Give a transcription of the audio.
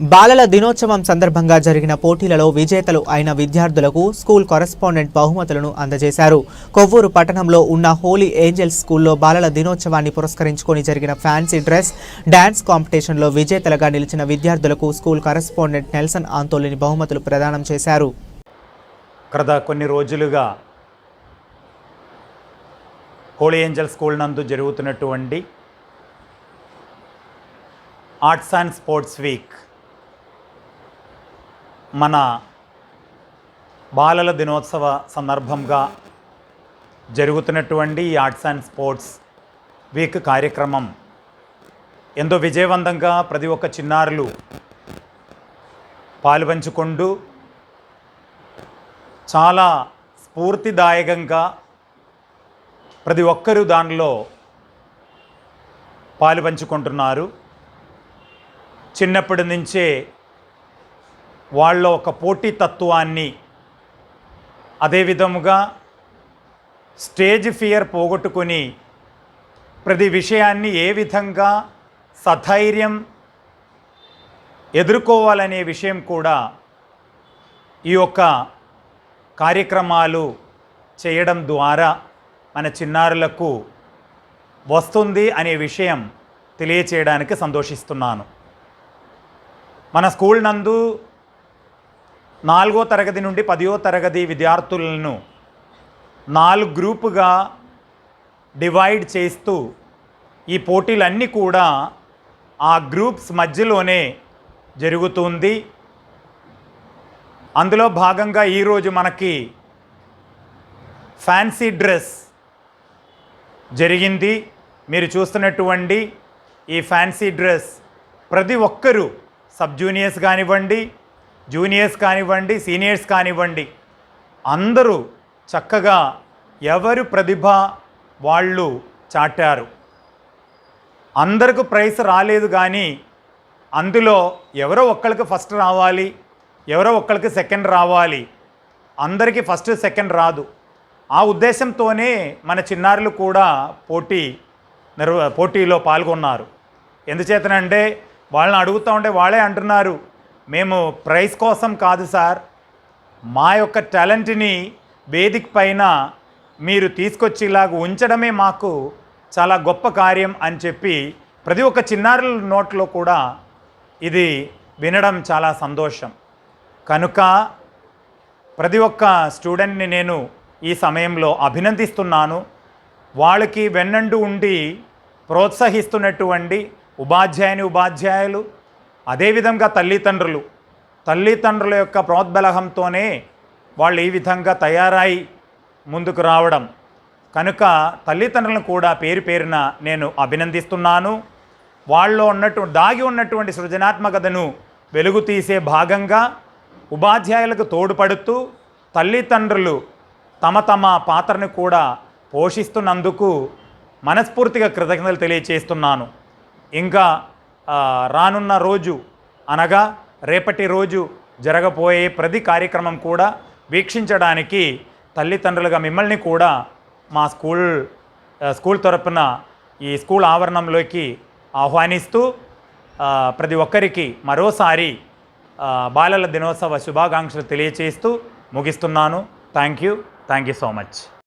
బాలల దినోత్సవం సందర్భంగా జరిగిన పోటీలలో విజేతలు అయిన విద్యార్థులకు స్కూల్ కరెస్పాండెంట్ బహుమతులను అందజేశారు. కొవ్వూరు పట్టణంలో ఉన్న హోలీ ఏంజల్స్ స్కూల్లో బాలల దినోత్సవాన్ని పురస్కరించుకొని జరిగిన ఫ్యాన్సీ డ్రెస్ డాన్స్ కాంపిటీషన్లో విజేతలుగా నిలిచిన విద్యార్థులకు స్కూల్ కరెస్పాండెంట్ నెల్సన్ ఆంతోలిని బహుమతులు ప్రదానం చేశారు. గత కొన్ని రోజులుగా హోలీ ఏంజల్ స్కూల్ నందు జరుగుతున్నటువంటి ఆర్ట్స్ అండ్ స్పోర్ట్స్ వీక్ మన బాలల దినోత్సవ సందర్భంగా జరుగుతున్నటువంటి ఈ ఆర్ట్స్ అండ్ స్పోర్ట్స్ వీక్ కార్యక్రమం ఎంతో విజయవంతంగా ప్రతి ఒక్క చిన్నారులు పాలుపంచుకుంటూ చాలా స్ఫూర్తిదాయకంగా ప్రతి ఒక్కరూ దానిలో పాలుపంచుకుంటున్నారు చిన్నప్పటి నుంచే వాళ్ళ ఒక పోటీ తత్వాన్ని అదే విధముగా స్టేజ్ ఫియర్ పోగొట్టుకొని ప్రతి విషయాన్ని ఏ విధంగా సధైర్యం ఎదుర్కోవాలనే విషయం కూడా ఈ యొక్క కార్యక్రమాలు చేయడం ద్వారా మన చిన్నారులకు వస్తుంది అనే విషయం తెలియచేయడానికి సంతోషిస్తున్నాను. మన స్కూల్ నందు నాలుగో తరగతి నుండి పదియో తరగతి విద్యార్థులను నాలుగు గ్రూపుగా డివైడ్ చేస్తూ ఈ పోటీలన్నీ కూడా ఆ గ్రూప్స్ మధ్యలోనే జరుగుతుంది. అందులో భాగంగా ఈరోజు మనకి ఫ్యాన్సీ డ్రెస్ జరిగింది. మీరు చూస్తున్నటువంటి ఈ ఫ్యాన్సీ డ్రెస్ ప్రతి ఒక్కరూ సబ్ జూనియర్స్ కానివ్వండి జూనియర్స్ కానివ్వండి సీనియర్స్ కానివ్వండి అందరూ చక్కగా ఎవరు ప్రతిభ వాళ్ళు చాటారు. అందరికి ప్రైస్ రాలేదు కానీ అందులో ఎవరో ఒక్కరికి ఫస్ట్ రావాలి ఎవరో ఒక్కరికి సెకండ్ రావాలి అందరికీ ఫస్ట్ సెకండ్ రాదు. ఆ ఉద్దేశంతోనే మన చిన్నారులు కూడా పోటీ నిర్వ పోటీలో పాల్గొన్నారు. ఎందుచేతనంటే వాళ్ళని అడుగుతూ ఉంటే వాళ్ళే అంటున్నారు మేము ప్రైజ్ కోసం కాదు సార్. మా యొక్క టాలెంట్ని వేదిక పైన మీరు తీసుకొచ్చేలాగా ఉంచడమే మాకు చాలా గొప్ప కార్యం అని చెప్పి ప్రతి ఒక్క చిన్నారుల నోట్లో కూడా ఇది వినడం చాలా సంతోషం. కనుక ప్రతి ఒక్క స్టూడెంట్ని నేను ఈ సమయంలో అభినందిస్తున్నాను. వాళ్ళకి వెన్నండు ఉండి ప్రోత్సహిస్తున్నటువంటి ఉపాధ్యాయుని ఉపాధ్యాయులు అదేవిధంగా తల్లిదండ్రులు తల్లిదండ్రుల యొక్క ప్రోద్బలహంతోనే వాళ్ళు ఈ విధంగా తయారై ముందుకు రావడం. కనుక తల్లిదండ్రులను కూడా పేరు పేరున నేను అభినందిస్తున్నాను. వాళ్ళలో ఉన్నట్టు దాగి ఉన్నటువంటి సృజనాత్మకతను వెలుగు తీసే భాగంగా ఉపాధ్యాయులకు తోడ్పడుతూ తల్లిదండ్రులు తమ తమ పాత్రను కూడా పోషిస్తున్నందుకు మనస్ఫూర్తిగా కృతజ్ఞతలు తెలియచేస్తున్నాను. ఇంకా రానున్న రోజు అనగా రేపటి రోజు జరగబోయే ప్రతి కార్యక్రమం కూడా వీక్షించడానికి తల్లిదండ్రులుగా మిమ్మల్ని కూడా మా స్కూల్ స్కూల్ తరపున ఈ స్కూల్ ఆవరణంలోకి ఆహ్వానిస్తూ ప్రతి ఒక్కరికి మరోసారి బాలల దినోత్సవ శుభాకాంక్షలు తెలియచేస్తూ ముగిస్తున్నాను. Thank you thank you so much